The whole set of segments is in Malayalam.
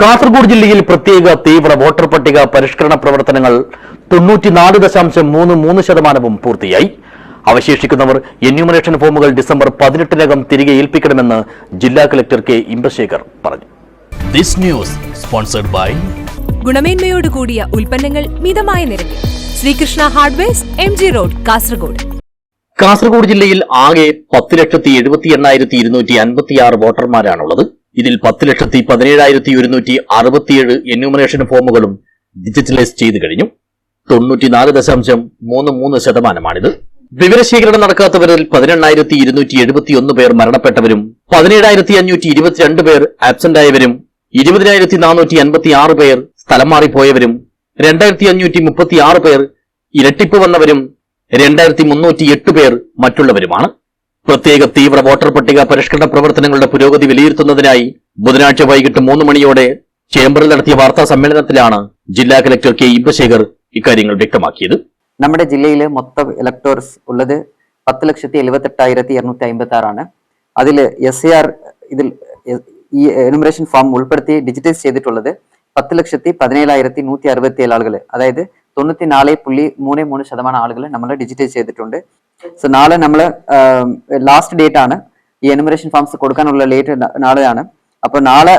കാസർഗോഡ് ജില്ലയിൽ പ്രത്യേക തീവ്ര വോട്ടർ പട്ടിക പരിഷ്കരണ പ്രവർത്തനങ്ങൾ തൊണ്ണൂറ്റിനാല് ദശാംശം മൂന്ന് മൂന്ന് ശതമാനവും പൂർത്തിയായി. അവശേഷിക്കുന്നവർ എന്യൂമറേഷൻ ഫോമുകൾ ഡിസംബർ പതിനെട്ടിനകം തിരികെ ഏൽപ്പിക്കണമെന്ന് ജില്ലാ കലക്ടർ കെ ഇമ്പശേഖർ പറഞ്ഞു. ദിസ് ന്യൂസ് സ്പോൺസർഡ് ബൈ ഗുണമേന്മയോട് കൂടിയ ഉൽപ്പന്നങ്ങൾ മിതമായ നിരക്കിൽ. Sreekrishna hardwares M G road Kasaragod. Kasaragod ജില്ലയിൽ ആകെ പത്ത് ലക്ഷത്തി എഴുപത്തി എണ്ണായിരത്തി ഇരുന്നൂറ്റി അൻപത്തിയാറ് വോട്ടർമാരാണുള്ളത്. ഇതിൽ പത്ത് ലക്ഷത്തി പതിനേഴായിരത്തി ഒരുന്നൂറ്റി അറുപത്തിയേഴ് എന്യൂമറേഷൻ ഫോമുകളും ഡിജിറ്റലൈസ് ചെയ്തു കഴിഞ്ഞു. തൊണ്ണൂറ്റിനാല് ദശാംശം മൂന്ന് മൂന്ന് ശതമാനമാണിത്. വിവരശേഖരണം നടക്കാത്തവരിൽ പതിനെണ്ണായിരത്തി ഇരുന്നൂറ്റി എഴുപത്തിയൊന്ന് പേർ മരണപ്പെട്ടവരും പതിനേഴായിരത്തി അഞ്ഞൂറ്റി ഇരുപത്തിരണ്ട് പേർ ആബ്സെന്റ് ആയവരും ഇരുപതിനായിരത്തി നാനൂറ്റി അൻപത്തി ആറ് പേർ സ്ഥലം മാറിപ്പോയവരും രണ്ടായിരത്തി അഞ്ഞൂറ്റി മുപ്പത്തി ആറ് പേർ ഇരട്ടിപ്പ് വന്നവരും രണ്ടായിരത്തി മുന്നൂറ്റി എട്ട് പേർ മറ്റുള്ളവരുമാണ്. പ്രത്യേക തീവ്ര വോട്ടർ പട്ടിക പരിഷ്കരണ പ്രവർത്തനങ്ങളുടെ പുരോഗതി വിലയിരുത്തുന്നതിനായി ബുധനാഴ്ച വൈകിട്ട് മൂന്ന് മണിയോടെ ചേംബറിൽ നടത്തിയ വാർത്താ സമ്മേളനത്തിലാണ് ജില്ലാ കലക്ടർ കെ ഇമ്പശേഖർ ഇക്കാര്യങ്ങൾ വ്യക്തമാക്കിയത്. നമ്മുടെ ജില്ലയിൽ മൊത്തം ഇലക്ടോർസ് ഉള്ളത് പത്ത് ലക്ഷത്തി എഴുപത്തി എട്ടായിരത്തി ഇരുന്നൂറ്റി അമ്പത്തി ആറാണ് അതിൽ എസ് എ ആർ ഇതിൽ ഈ എനുമറേഷൻ ഫോം ഉൾപ്പെടുത്തി ഡിജിറ്റൈസ് ചെയ്തിട്ടുള്ളത് പത്ത് ലക്ഷത്തി പതിനേഴായിരത്തി നൂറ്റി അറുപത്തി ഏഴ് ആളുകൾ അതായത് തൊണ്ണൂറ്റി നാല് പുള്ളി മൂന്ന് മൂന്ന് ശതമാനം ആളുകൾ നമ്മൾ ഡിജിറ്റൈസ് ചെയ്തിട്ടുണ്ട്. സോ നാളെ നമ്മൾ ലാസ്റ്റ് ഡേറ്റ് ആണ്. ഈ എനുമറേഷൻ ഫോംസ് കൊടുക്കാനുള്ള ലേറ്റ് നാളെയാണ്. അപ്പോൾ നാളെ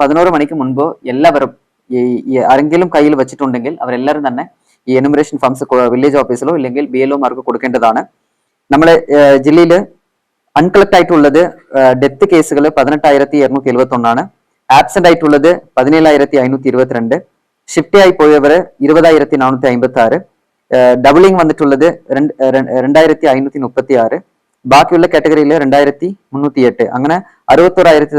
പതിനോറ് മണിക്ക് മുൻപ് എല്ലാവരും ഈ ആരെങ്കിലും കയ്യിൽ വെച്ചിട്ടുണ്ടെങ്കിൽ അവരെല്ലാവരും തന്നെ ഈ എനുമറേഷൻ ഫോംസ് വില്ലേജ് ഓഫീസിലോ ഇല്ലെങ്കിൽ ബി എൽ ഒമാർക്ക് കൊടുക്കേണ്ടതാണ്. നമ്മളെ ജില്ലയിൽ അൺകളക്ട് ആയിട്ടുള്ളത് ഡെത്ത് കേസുകൾ പതിനെട്ടായിരത്തി ഇരുന്നൂറ്റി എഴുപത്തി ഒന്നാണ് ആബ്സെന്റ് ആയിട്ടുള്ളത് പതിനേഴായിരത്തി അഞ്ഞൂറ്റി ഇരുപത്തിരണ്ട് ഷിഫ്റ്റ് ആയി പോയവർ ഇരുപതായിരത്തി നാനൂറ്റി ആറ് ഡബിളിംഗ് വന്നിട്ടുള്ളത് ര- രണ്ടായിരത്തി അഞ്ഞൂറ്റി മുപ്പത്തി ആറ് ബാക്കിയുള്ള കാറ്റഗറിയിൽ രണ്ടായിരത്തി മുന്നൂറ്റി എട്ട് അങ്ങനെ അറുപത്തോറായിരത്തി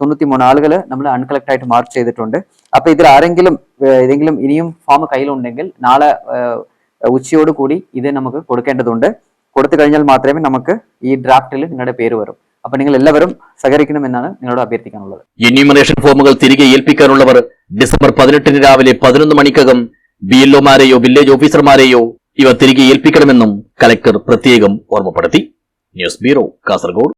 തൊണ്ണൂറ്റി മൂന്ന് ആളുകൾ നമ്മൾ അൺകളക്ട് ആയിട്ട് മാർക്ക് ചെയ്തിട്ടുണ്ട്. അപ്പൊ ഇതിൽ ആരെങ്കിലും ഏതെങ്കിലും ഇനിയും ഫോം കയ്യിലുണ്ടെങ്കിൽ നാളെ ഉച്ചയോട് കൂടി ഇത് നമുക്ക് കൊടുക്കേണ്ടതുണ്ട്. കൊടുത്തു കഴിഞ്ഞാൽ മാത്രമേ നമുക്ക് ഈ ഡ്രാഫ്റ്റിൽ നിങ്ങളുടെ പേര് വരും. അപ്പൊ നിങ്ങൾ എല്ലാവരും സഹകരിക്കണമെന്നാണ് നിങ്ങളോട് അഭ്യർത്ഥിക്കാനുള്ളത്. എന്യൂമറേഷൻ ഫോമുകൾ തിരികെ ഏൽപ്പിക്കാനുള്ളവർ ഡിസംബർ പതിനെട്ടിന് രാവിലെ പതിനൊന്ന് മണിക്കകം ബി എൽഒമാരെയോ വില്ലേജ് ഓഫീസർമാരെയോ ഇവ തിരികെ ഏൽപ്പിക്കണമെന്നും കലക്ടർ പ്രത്യേകം ഓർമ്മപ്പെടുത്തി. News bureau Kasaragod.